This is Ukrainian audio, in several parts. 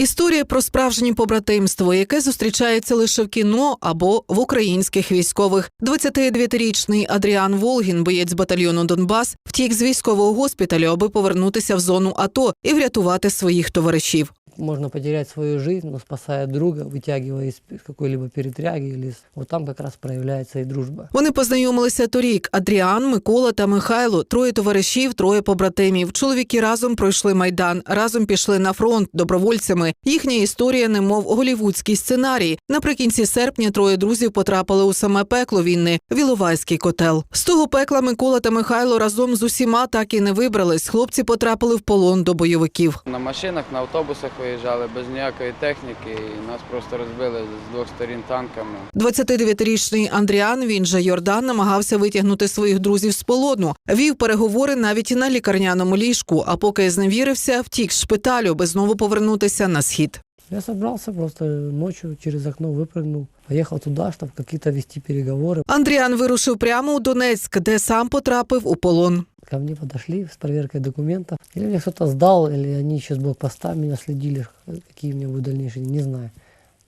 Історія про справжнє побратимство, яке зустрічається лише в кіно або в українських військових. 29-річний Адріан Волгін, боєць батальйону Донбас, втік з військового госпіталю, аби повернутися в зону АТО і врятувати своїх товаришів. Можно потерять свою жизнь, но спасая друга, вытягивая из какой-либо перетряги, или вот там как раз проявляется и дружба. Вони познайомилися торік. Адріан, Микола та Михайло, троє товаришів, троє побратимів. Чоловіки разом пройшли майдан, разом пішли на фронт добровольцями. Їхня історія, немов голівудський сценарій. Наприкінці серпня троє друзів потрапили у саме пекло війни в Іловайський котел. З того пекла Микола та Михайло разом з усіма так і не вибрались. Хлопці потрапили в полон до бойовиків. На машинах, на автобусах виїжджали без ніякої техніки, і нас просто розбили з двох сторін танками. 29-річний Андріан, він же Йордан, намагався витягнути своїх друзів з полону. Вів переговори навіть на лікарняному ліжку. А поки зневірився, втік з шпиталю, аби знову повернутися на схід. Я собрался просто ночью через окно выпрыгнул, поехал туда, чтобы какие-то вести переговоры. Андріан вирушив прямо у Донецьк, де сам потрапив у полон. Ко мне подошли с проверкой документов. Или мне кто-то сдал, или они еще с блокпоста меня следили, какие у меня будут дальнейшие, не знаю.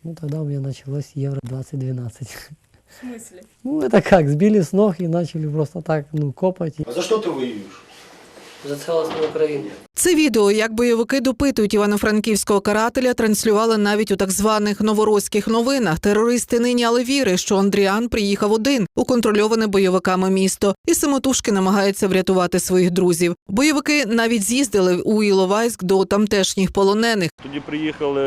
Ну, тогда у меня началось Евро 2012. В смысле? Ну, это как, сбили с ног и начали просто так, ну, копать. А за что ты воюешь? За целостную Украину. Це відео, як бойовики допитують івано-франківського карателя, транслювали навіть у так званих новорозьких новинах. Терористи не няли віри, що Андріан приїхав один у контрольоване бойовиками місто і самотужки намагається врятувати своїх друзів. Бойовики навіть з'їздили у Іловайськ до тамтешніх полонених. Тоді приїхали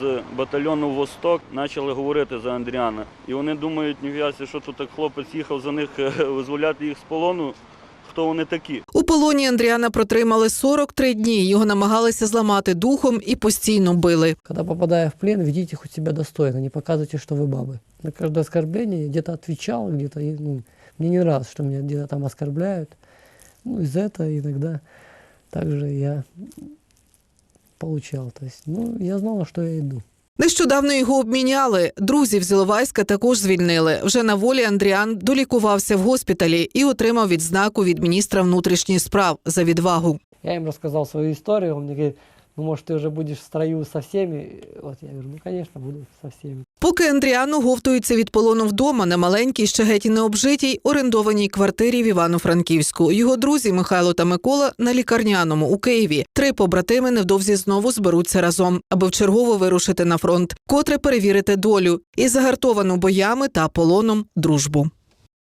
з батальйону Восток, почали говорити за Андріана. І вони думають, ніфіасі, що тут так хлопець їхав за них е, визволяти їх з полону Хто вони такі? У полоні Андріана протримали 43 дні. Його намагалися зламати духом і постійно били. Когда попадая в плен, ведите хоть себя достойно, не показывайте, что вы бабы. На каждое оскорбление я где-то отвечал, где-то, и, ну, мне не нравится, что меня где-то там оскорбляют. Ну, из-за этого иногда также я получал. То есть, ну, я знал, на что я иду. Нещодавно його обміняли. Друзів з Іловайська також звільнили. Вже на волі Андріан долікувався в госпіталі і отримав відзнаку від міністра внутрішніх справ за відвагу. Я їм розказав свою історію. Вони ну, может, ты уже будешь в строю со всеми? Вот я говорю, ну, конечно, буду со всеми. Поки Андріан оговтується від полону вдома на маленькій, ще геть і не орендованій квартирі в Івано-Франківську. Його друзі Михайло та Микола на лікарняному у Києві. Три побратими невдовзі знову зберуться разом, аби вчергово вирушити на фронт, котре перевірити долю і загартовану боями та полоном дружбу.